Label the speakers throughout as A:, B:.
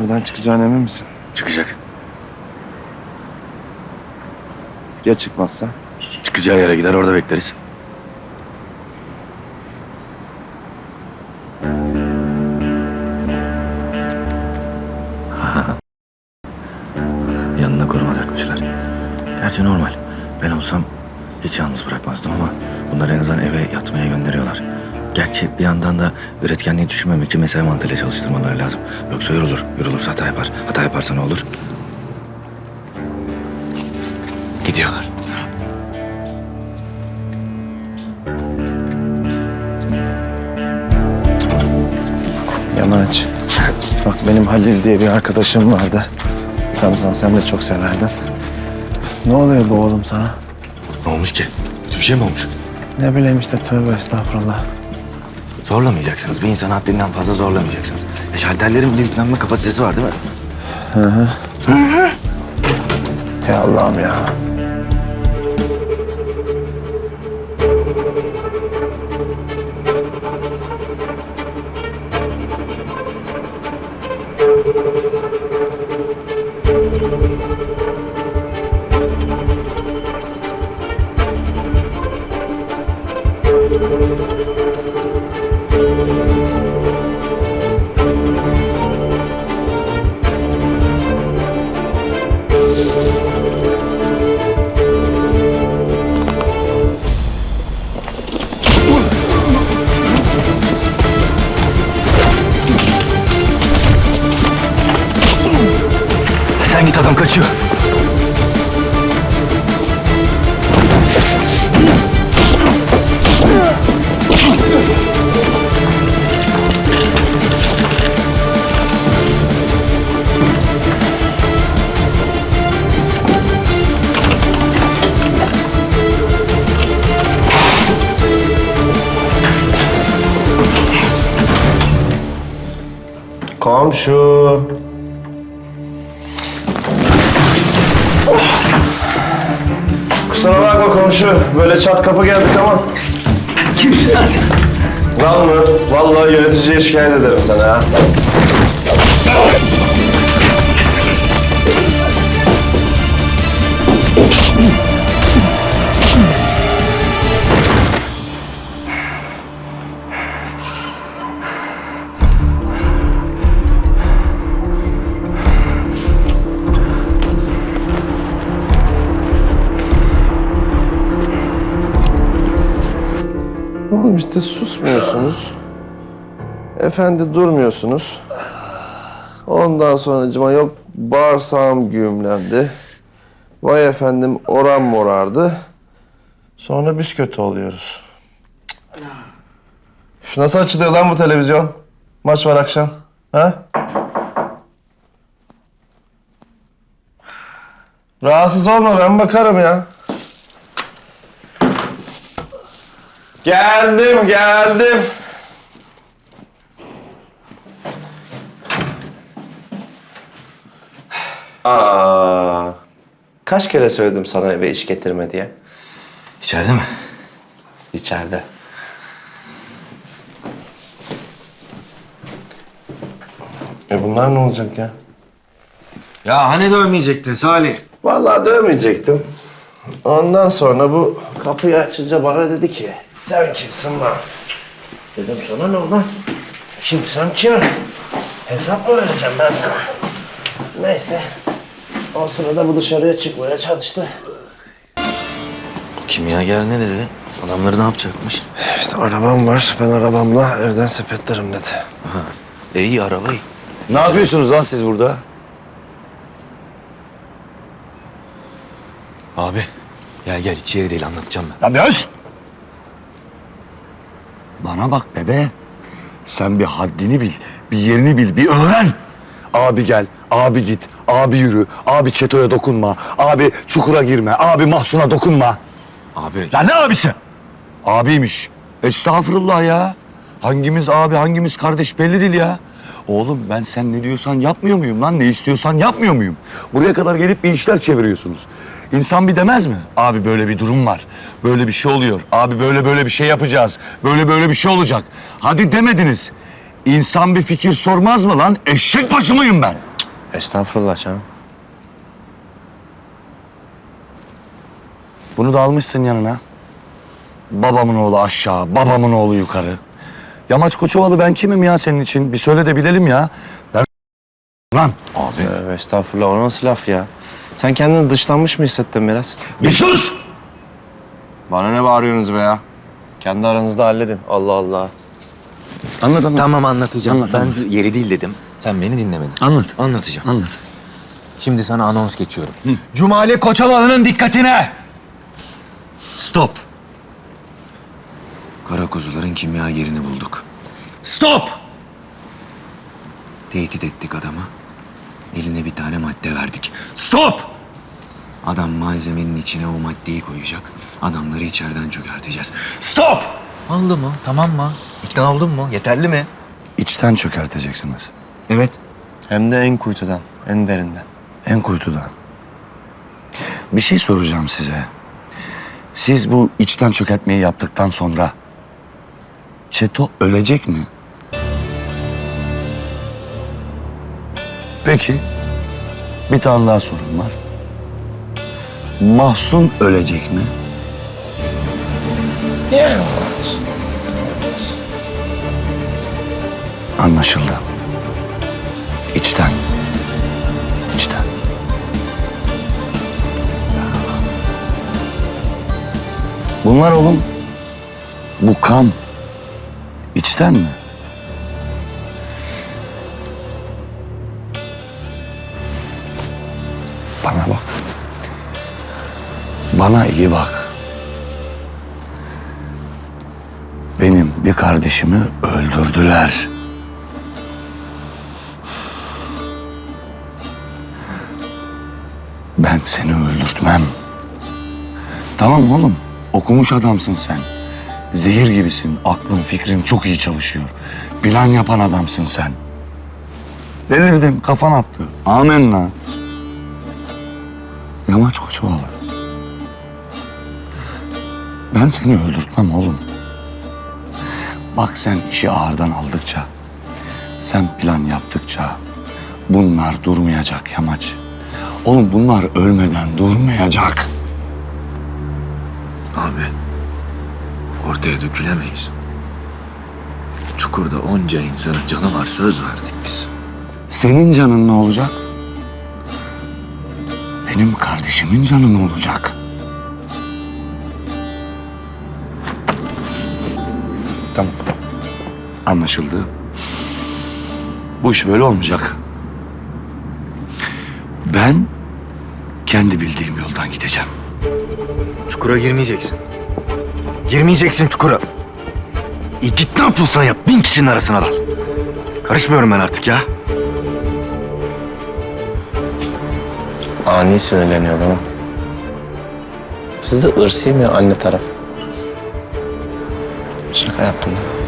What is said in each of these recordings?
A: Buradan çıkacağına emin misin?
B: Çıkacak.
A: Ya çıkmazsa?
B: Çıkacağı yere gider orada bekleriz. Üretkenliği düşünmemek için mesai mantığıyla çalıştırmaları lazım. Yoksa yorulur. Yorulursa hata yapar. Hata yaparsa ne olur? Gidiyorlar.
A: Yamaç. Bak benim Halil diye bir arkadaşım vardı. Tanısan sen de çok severdin. Ne oluyor bu oğlum sana?
B: Ne olmuş ki? Kötü bir şey mi olmuş?
A: Ne bileyim işte tövbe estağfurullah.
B: Zorlamayacaksınız. Bir insanı haddinden fazla zorlamayacaksınız. Ya şalterlerin linklenme kapasitesi var değil mi?
A: Ya Allah'ım ya. Komşu. Kusura bakma komşu. Böyle çat kapı geldik ama.
B: Kimsin lan sen?
A: Lan mı? Vallahi yöneticiye şikayet ederim sana ha. Efendi durmuyorsunuz. Ondan sonra cıma yok bağırsağım güğümlendi. Vay efendim oram morardı. Sonra biz kötü oluyoruz. Nasıl açılıyor lan bu televizyon? Maç var akşam. Ha? Rahatsız olma ben bakarım ya. Geldim, geldim. Kaç kere söyledim sana eve iş getirme diye.
B: İçeride mi?
A: İçeride. E bunlar ne olacak ya?
B: Ya hani dövmeyecektin Salih?
A: Vallahi dövmeyecektim. Ondan sonra bu kapıyı açınca bana dedi ki sen kimsin lan? Dedim sana ne lan? Kimsem kim? Hesap mı vereceğim ben sana? Neyse. O sırada bu dışarıya çıkmaya çalıştı.
B: Kimyager ne dedi? Adamları ne yapacakmış?
A: İşte arabam var. Ben arabamla evden sepetlerim dedi.
B: E iyi arabayı.
C: Ne yapıyorsunuz lan siz burada?
B: Abi gel gel içeri değil anlatacağım ben.
C: Lan öz! Bana bak bebe. Sen bir haddini bil, bir yerini bil, bir öğren. Abi gel, abi git, abi yürü, abi çetoya dokunma, abi çukura girme, abi mahsuna dokunma.
B: Abi
C: Ya ne abisi? Abiymiş. Estağfurullah ya. Hangimiz abi, hangimiz kardeş belli değil ya. Oğlum ben sen ne diyorsan yapmıyor muyum lan? Ne istiyorsan yapmıyor muyum? Buraya kadar gelip bir işler çeviriyorsunuz. İnsan bir demez mi? Abi böyle bir durum var. Böyle bir şey oluyor. Abi böyle böyle bir şey yapacağız. Böyle böyle bir şey olacak. Hadi demediniz. İnsan bir fikir sormaz mı lan? Eşek başı mıyım ben?
A: Estağfurullah canım.
C: Bunu da almışsın yanına. Babamın oğlu aşağı, babamın oğlu yukarı. Yamaç Koçovalı ben kimim ya senin için? Bir söyle de bilelim ya. Ben lan. Abi.
A: Tövbe estağfurullah o nasıl laf ya? Sen kendini dışlanmış mı hissettin biraz?
C: Bir sus!
A: Bana ne bağırıyorsunuz be ya? Kendi aranızda halledin. Allah Allah.
C: Anlat anlat.
B: Tamam anlatacağım.
C: Anlat,
B: ben
C: anlat.
B: yeri değil dedim. Sen beni dinlemedin.
C: Anlat.
B: Anlatacağım.
C: Anlat.
B: Şimdi sana anons geçiyorum.
C: Cumali Koçovalı'nın dikkatine.
B: Stop. Kara kuzuların kimyagerini bulduk.
C: Stop!
B: Tehdit ettik adamı. Eline bir tane madde verdik.
C: Stop!
B: Adam malzemenin içine o maddeyi koyacak. Adamları içeriden çökerteceğiz.
C: Stop!
B: Oldu mu? Tamam mı? İkna oldun mu? Yeterli mi?
C: İçten çökerteceksiniz.
B: Evet.
A: Hem de en kuytudan, en derinden.
C: En kuytuda. Bir şey soracağım size. Siz bu içten çökertmeyi yaptıktan sonra Çeto ölecek mi? Peki. Bir tane daha sorum var. Mahsun ölecek mi?
A: Yani. Olmaz.
C: Anlaşıldı. İçten. İçten. Bunlar oğlum. Bu kan. içten mi? Bana bak. Bana iyi bak. Benim bir kardeşimi öldürdüler. Ben seni öldürtmem. Tamam oğlum. Okumuş adamsın sen. Zehir gibisin. Aklın, fikrin çok iyi çalışıyor. Plan yapan adamsın sen. Delirdim, kafan attı. Amenna. Yamaç Koçovalı. Ben seni öldürtmem oğlum. Bak sen işi ağırdan aldıkça, sen plan yaptıkça bunlar durmayacak Yamaç. Oğlum bunlar ölmeden durmayacak.
B: Abi. Ortaya dökülemeyiz. Çukurda onca insanın canı var. Söz verdik biz.
C: Senin canın ne olacak? Benim kardeşimin canı ne olacak? Tamam. Anlaşıldı. Bu iş böyle olmayacak. Ben kendi bildiğim yoldan gideceğim.
B: Çukura girmeyeceksin. Girmeyeceksin çukura. İyi git ne yapıyorsan yap. Bin kişinin arasına dal. Karışmıyorum ben artık ya.
A: Ani sinirleniyor değil mi? Siz de ırsıyım ya anne taraf. Şaka yaptım lan.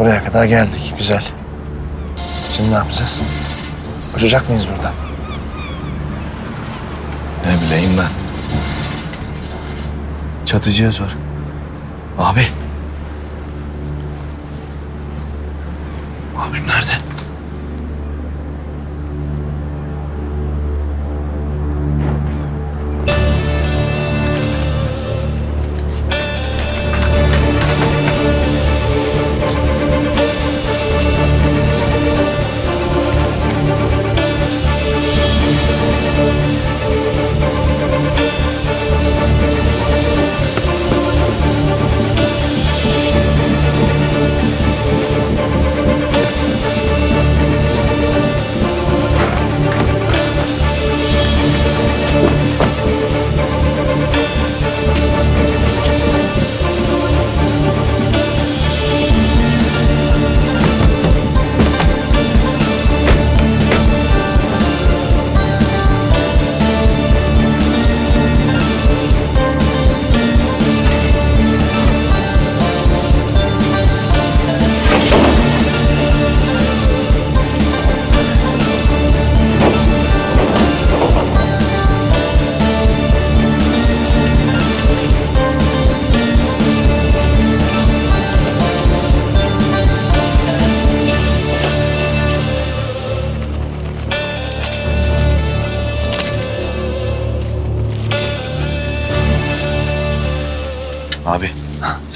A: Buraya kadar geldik. Güzel. Şimdi ne yapacağız? Uçacak mıyız buradan?
B: Ne bileyim ben. Çatıcıya sor. Abi.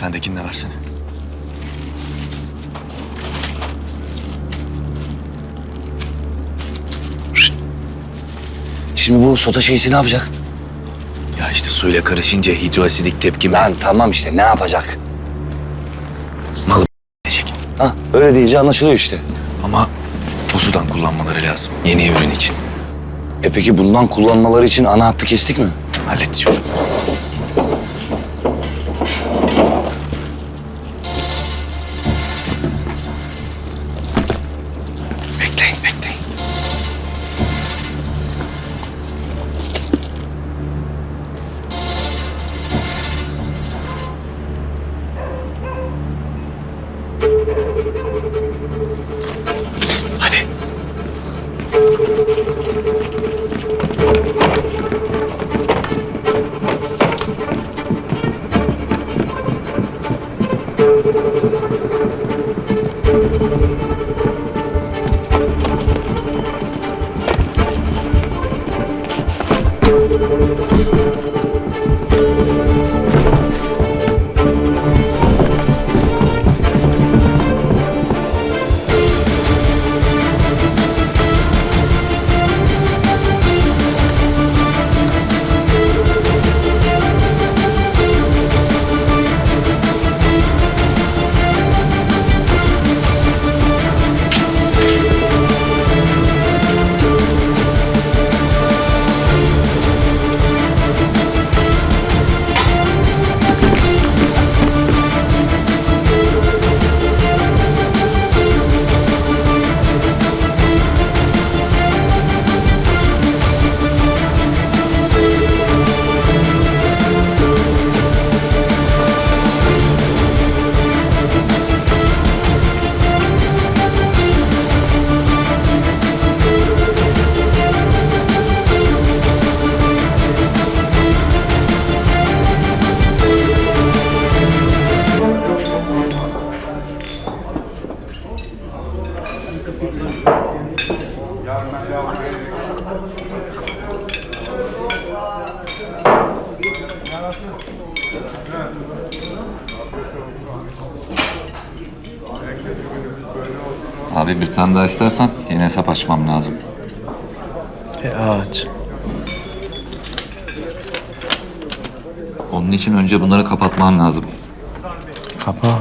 B: Sendekini de versene.
C: Şimdi bu soda şeysi ne yapacak?
B: Ya işte suyla karışınca hidroasidik tepkime
C: Lan tamam işte ne yapacak?
B: edecek.
C: Ha öyle deyince anlaşılıyor işte.
B: Ama bu sudan kullanmaları lazım. Yeni ürün için.
C: E peki bundan kullanmaları için ana hattı kestik mi?
B: Halletti çocuklar.
D: Abi bir tane daha istersen yeni hesap açmam lazım.
A: E aç.
D: Onun için önce bunları kapatman lazım.
A: Kapa.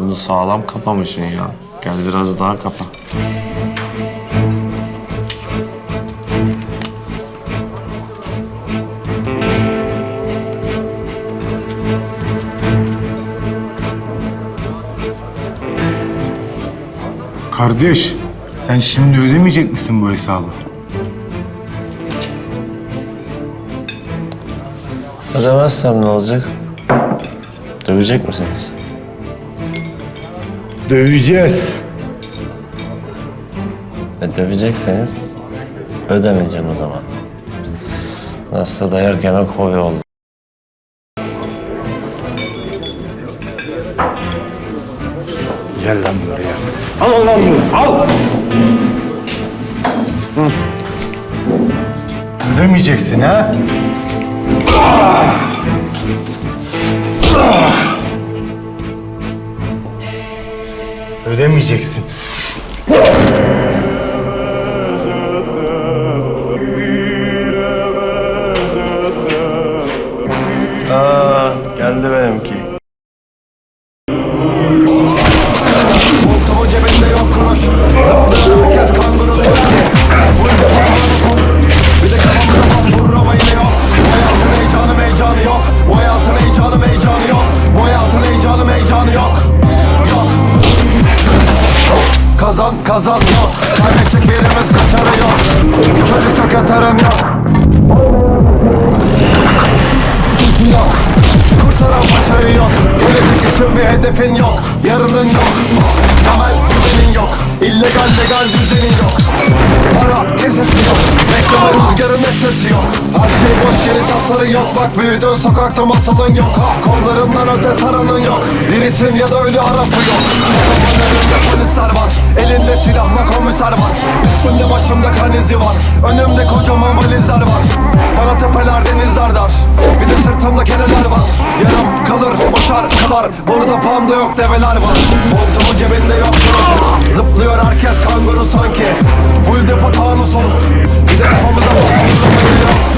A: Bunu sağlam kapamışsın ya. Gel biraz daha kapa.
E: Kardeş, Sen şimdi ödemeyecek misin bu hesabı?
A: Ödemezsem ne olacak? Dövecek misiniz?
E: Döveceğiz.
A: E dövecekseniz ödemeyeceğim o zaman. Nasılsa dayak yeme koy oldu.
E: Gel lan buraya. Al lan bunu, al! Hı. Ödemeyeceksin ha? Ödemeyeceksin.
F: Saranın yok. Dirisin ya da ölü arafı yok. Kapının önünde polisler var Elinde silahla komiser var. Üstümde başımda kan izi var. Önümde kocaman valizler var. Bana tepeler denizler dar. Bir de sırtımda keneler var. Yaram kalır o şarkılar Burada panda yok develer var. Montumu cebinde yok Zıplıyor herkes kanguru sanki. Full depo tanusun. Bir de kafamıza basıyor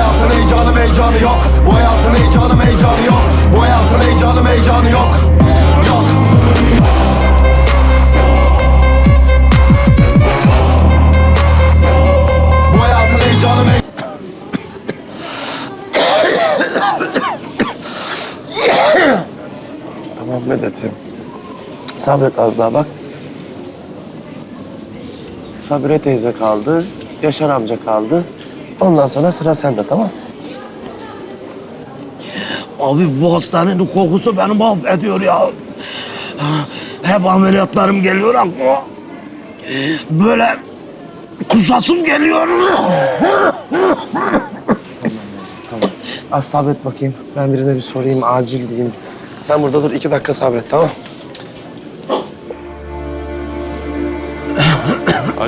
A: Sabret az daha bak. Sabire teyze kaldı. Yaşar amca kaldı. Ondan sonra sıra sende tamam
G: Abi bu hastanenin kokusu beni mahvediyor ya. Hep ameliyatlarım geliyor aklıma. Böyle kusasım geliyor.
A: Az sabret bakayım. Ben birine bir sorayım, acil diyeyim. Sen burada dur, iki dakika sabret, tamam?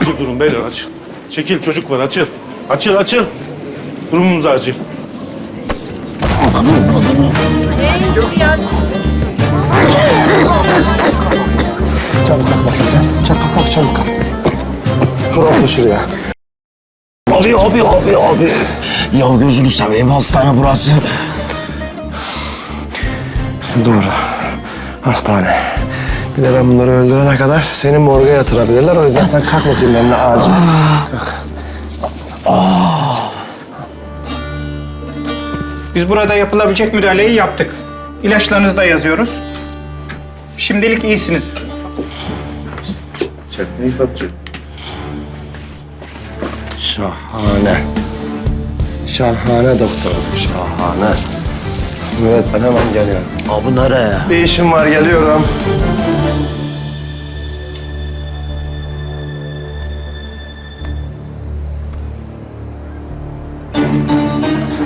H: Acil durum beyler acil. Çekil çocuk var açıl. Açıl açıl. Durumumuz acil.
A: Çabuk kalk bakayım sen. Çabuk kalk, çabuk kalk. Kur otur şuraya.
G: Abi abi abi abi. Ya gözünü seveyim hastane burası.
A: Doğru. Hastane. Bir de ben bunları öldürene kadar seni morga yatırabilirler. O yüzden sen kalk bakayım benimle acil. Kalk.
I: Biz burada yapılabilecek müdahaleyi yaptık. İlaçlarınızı da yazıyoruz. Şimdilik iyisiniz.
A: Şahane. Şahane doktorum, şahane. Evet, ben hemen geliyorum.
G: Abi nereye?
A: Bir işim var, geliyorum.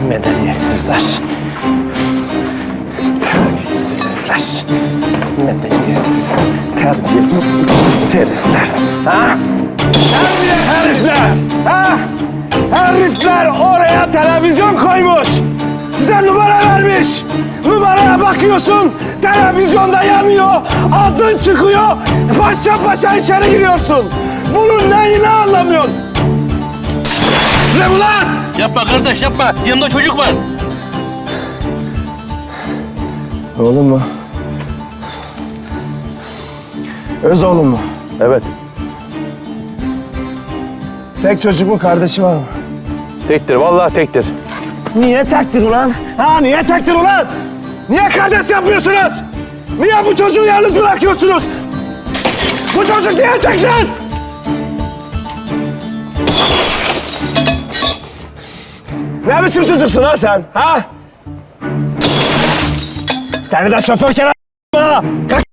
A: Medeniyetsizler. Terbiyesiz herifler. Medeniyetsiz, terbiyesiz herifler. Ha? Terbiye herifler! Ha? Herifler oraya televizyon koymuş. Size numara vermiş. Numaraya bakıyorsun, televizyonda yanıyor, adın çıkıyor, paşa paşa içeri giriyorsun. Bunun neyini anlamıyorsun? Ne bu lan?
G: Yapma kardeş yapma. Yanımda çocuk var.
A: Oğlum mu? Öz oğlum mu? Evet. Tek çocuk mu kardeşi var mı?
H: Tektir vallahi tektir.
A: Niye tektir ulan? Ha niye tektir ulan? Niye kardeş yapıyorsunuz? Niye bu çocuğu yalnız bırakıyorsunuz? Bu çocuk niye tek lan? Ne biçim çocuksun ha sen? Ha? Seni de şoför kenara ha! Kaç